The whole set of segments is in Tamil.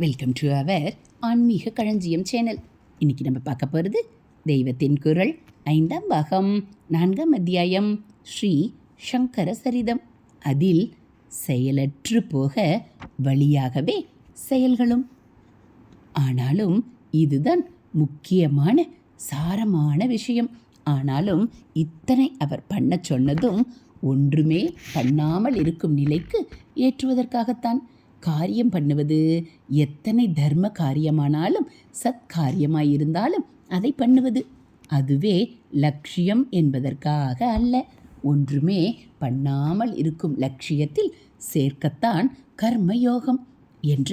வெல்கம் டு அவர் ஆன்மீக களஞ்சியம் சேனல் இன்னைக்கு நம்ம பார்க்க போகிறது தெய்வத்தின் குரல் ஐந்தாம் பாகம் நான்காம் அத்தியாயம் ஸ்ரீ சங்கர சரிதம். அதில் செயலற்று போக வழியாகவே செயல்களும். ஆனாலும் இதுதான் முக்கியமான சாரமான விஷயம். ஆனாலும் இத்தனை அவர் பண்ண சொன்னதும் ஒன்றுமே பண்ணாமல் இருக்கும் நிலைக்கு ஏற்றுவதற்காகத்தான். காரியம் பண்ணுவது? எத்தனை தர்ம காரியமானாலும் சத்காரியமாயிருந்தாலும் அதை பண்ணுவது. அதுவே லட்சியம் என்பதற்காக அல்ல. ஒன்றுமே பண்ணாமல் இருக்கும் லட்சியத்தில் சேர்க்கத்தான் கர்மயோகம் என்ற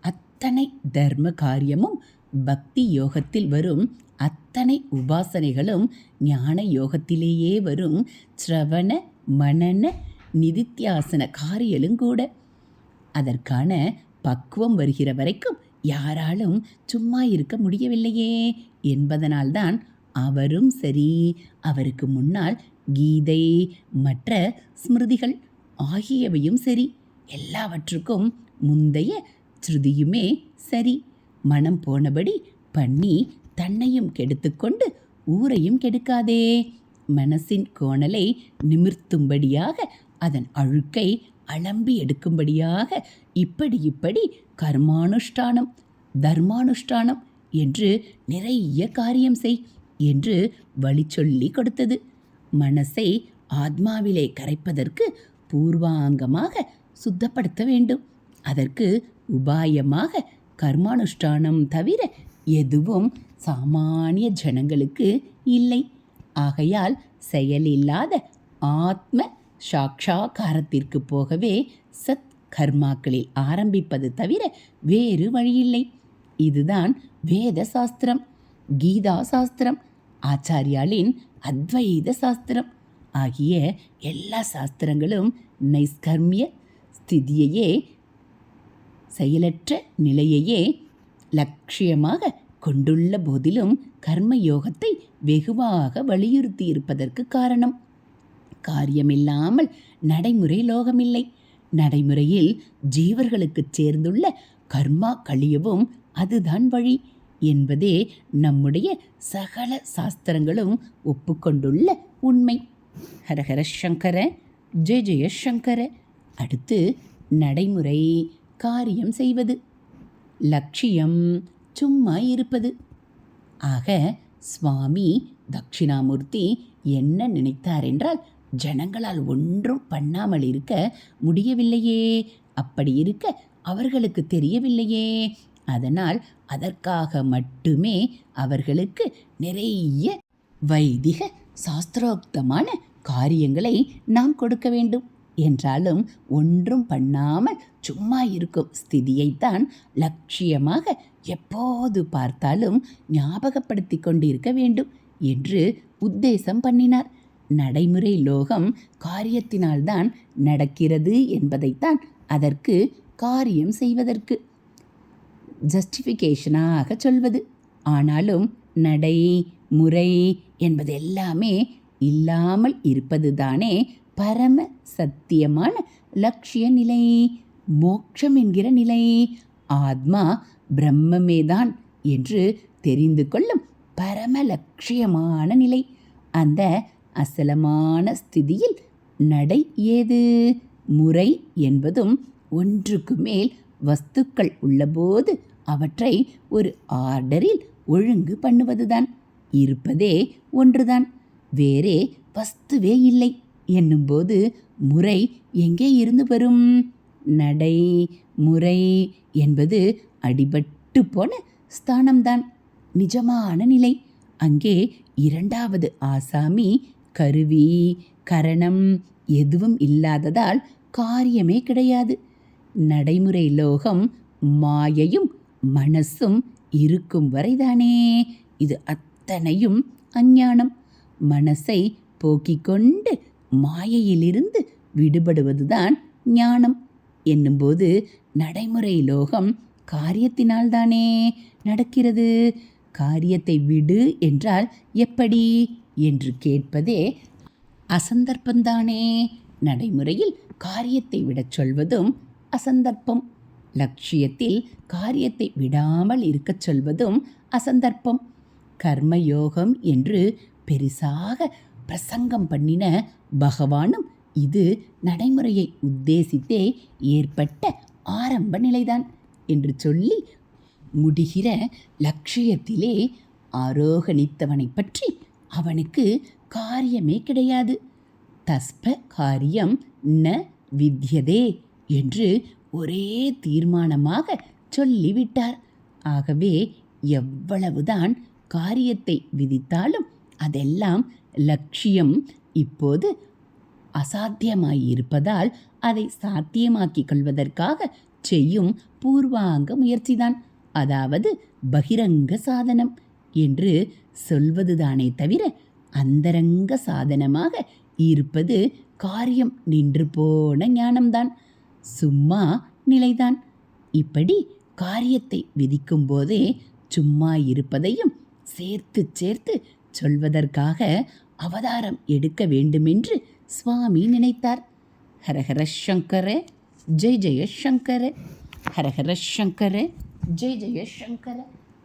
அத்தனை தர்ம காரியமும் பக்தி யோகத்தில் வரும். அத்தனை உபாசனைகளும் ஞான யோகத்திலேயே வரும். சிரவண மனன நிதித்தியாசன காரியலும் கூட அதற்கான பக்குவம் வருகிற வரைக்கும் யாராலும் சும்மா இருக்க முடியவில்லையே என்பதனால்தான் அவரும் சரி. அவருக்கு முன்னால் கீதை மற்ற ஸ்மிருதிகள் ஆகியவையும் சரி. எல்லாவற்றுக்கும் முந்தைய ஸ்ருதியுமே சரி. மனம் போனபடி பண்ணி தன்னையும் கெடுத்துக்கொண்டு ஊரையும் கெடுக்காதே. மனசின் கோணலை நிமிர்த்தும்படியாக அதன் அழுக்கை அலம்பி எடுக்கும்படியாக இப்படி இப்படி கர்மானுஷ்டானம் தர்மானுஷ்டானம் என்று நிறைய காரியம் செய் என்று வழி சொல்லி கொடுத்தது. மனசை ஆத்மாவிலே கரைப்பதற்கு பூர்வாங்கமாக சுத்தப்படுத்த வேண்டும். அதற்கு உபாயமாக கர்மானுஷ்டானம் தவிர எதுவும் சாமானிய ஜனங்களுக்கு இல்லை. ஆகையால் செயலில்லாத ஆத்ம சாட்சாகாரத்திற்கு போகவே சத் கர்மாக்களில் ஆரம்பிப்பது தவிர வேறு வழியில்லை. இதுதான் வேத சாஸ்திரம் கீதா சாஸ்திரம் ஆச்சாரியாலின் அத்வைத சாஸ்திரம் ஆகிய எல்லா சாஸ்திரங்களும் நைஸ்கர்மிய ஸ்திதியையே செயலற்ற நிலையையே லட்சியமாக கொண்டுள்ள போதிலும் கர்மயோகத்தை வெகுவாக வலியுறுத்தி இருப்பதற்கு காரணம். காரியமில்லாமல் நடைமுறை லோகமில்லை. நடைமுறையில் ஜீவர்களுக்குச் சேர்ந்துள்ள கர்மா கழியவும் அதுதான் வழி என்பதே நம்முடைய சகல சாஸ்திரங்களும் ஒப்புக்கொண்டுள்ள உண்மை. ஹரஹர சங்கர ஜெய ஜெய சங்கர. அடுத்து நடைமுறை காரியம் செய்வது. லட்சியம் சும்மா இருப்பது. ஆக சுவாமி தட்சிணாமூர்த்தி என்ன நினைத்தார் என்றால் ஜனங்களால் ஒன்றும் பண்ணாமல் இருக்க முடியவில்லையே. அப்படி இருக்க அவர்களுக்கு தெரியவில்லையே. அதனால் அதற்காக மட்டுமே அவர்களுக்கு நிறைய வைதிக சாஸ்திரோக்தமான காரியங்களை நாம் கொடுக்க வேண்டும். என்றாலும் ஒன்றும் பண்ணாமல் சும்மா இருக்கும் ஸ்திதியைத்தான் லட்சியமாக எப்போது பார்த்தாலும் ஞாபகப்படுத்தி கொண்டிருக்க வேண்டும் என்று உத்தேசம் பண்ணினார். நடைமுறை லோகம் காரியத்தினால்தான் நடக்கிறது என்பதைத்தான் அதற்கு காரியம் செய்வதற்கு ஜஸ்டிஃபிகேஷனாக சொல்வது. ஆனாலும் நடை முறை என்பது எல்லாமே இல்லாமல் இருப்பது தானே பரம சத்தியமான லட்சிய நிலை மோட்சம் என்கிற நிலை. ஆத்மா பிரம்மமேதான் என்று தெரிந்து கொள்ளும் பரம லட்சியமான நிலை. அந்த அசலமான ஸ்திதியில் நடை ஏது? முறை என்பதும் ஒன்றுக்கு மேல் வஸ்துக்கள் உள்ளபோது அவற்றை ஒரு ஆர்டரில் ஒழுங்கு பண்ணுவதுதான் இருப்பதே ஒன்றுதான். வேறே வஸ்துவே இல்லை என்னும்போது முறை எங்கே இருந்து வரும்? நடை முறை என்பது அடிபட்டு போன ஸ்தானம்தான். நிஜமான நிலை. அங்கே இரண்டாவது ஆசாமி கருவி கரணம் எதுவும் இல்லாததால் காரியமே கிடையாது. நடைமுறை லோகம் மாயையும் மனசும் இருக்கும் வரைதானே. இது அத்தனையும் அஞ்ஞானம். மனசை போக்கிக் கொண்டு மாயையிலிருந்து விடுபடுவதுதான் ஞானம். என்னும்போது நடைமுறை லோகம் காரியத்தினால்தானே நடக்கிறது. காரியத்தை விடு என்றால் எப்படி? என்று கேட்பதே அசந்தர்ப்பந்தானே? நடைமுறையில் காரியத்தை விடச் சொல்வதும் அசந்தர்ப்பம். லட்சியத்தில் காரியத்தை விடாமல் இருக்கச் சொல்வதும் அசந்தர்ப்பம். கர்மயோகம் என்று பெரிசாக பிரசங்கம் பண்ணின பகவானும் இது நடைமுறையை உத்தேசித்தே ஏற்பட்ட ஆரம்ப நிலைதான் என்று சொல்லி முடிகிற லட்சியத்திலே ஆரோகணித்தவனை பற்றி அவனுக்கு காரியமே கிடையாது. தஸ்ப காரியம் ந வித்யதே என்று ஒரே தீர்மானமாக சொல்லிவிட்டார். ஆகவே எவ்வளவுதான் காரியத்தை விதித்தாலும் அதெல்லாம் லட்சியம் இப்போது அசாத்தியமாயிருப்பதால் அதை சாத்தியமாக்கிக் கொள்வதற்காக செய்யும் பூர்வாங்க முயற்சிதான். அதாவது பகிரங்க சாதனம். என்று சொல்வதுதானே தவிர அந்தரங்க சாதனமாக இருப்பது காரியம் நின்று போன ஞானம்தான். சும்மா நிலைதான். இப்படி காரியத்தை விதிக்கும் போதே சும்மா இருப்பதையும் சேர்த்து சேர்த்து சொல்வதற்காக அவதாரம் எடுக்க வேண்டுமென்று சுவாமி நினைத்தார். ஹரஹர சங்கர ஜெய் ஜெய சங்கர. ஹரஹர சங்கர ஜெய் ஜெய சங்கர.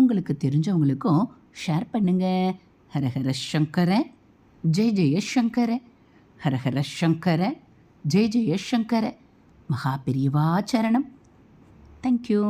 உங்களுக்கு தெரிஞ்சவங்களுக்கும் ஷேர் பண்ணுங்க. ஹரஹர சங்கர ஜெய ஜெய சங்கர ஹரஹர சங்கர ஜெய ஜெய சங்கர. மகா பெரியவாச்சரணம் தேங்க்யூ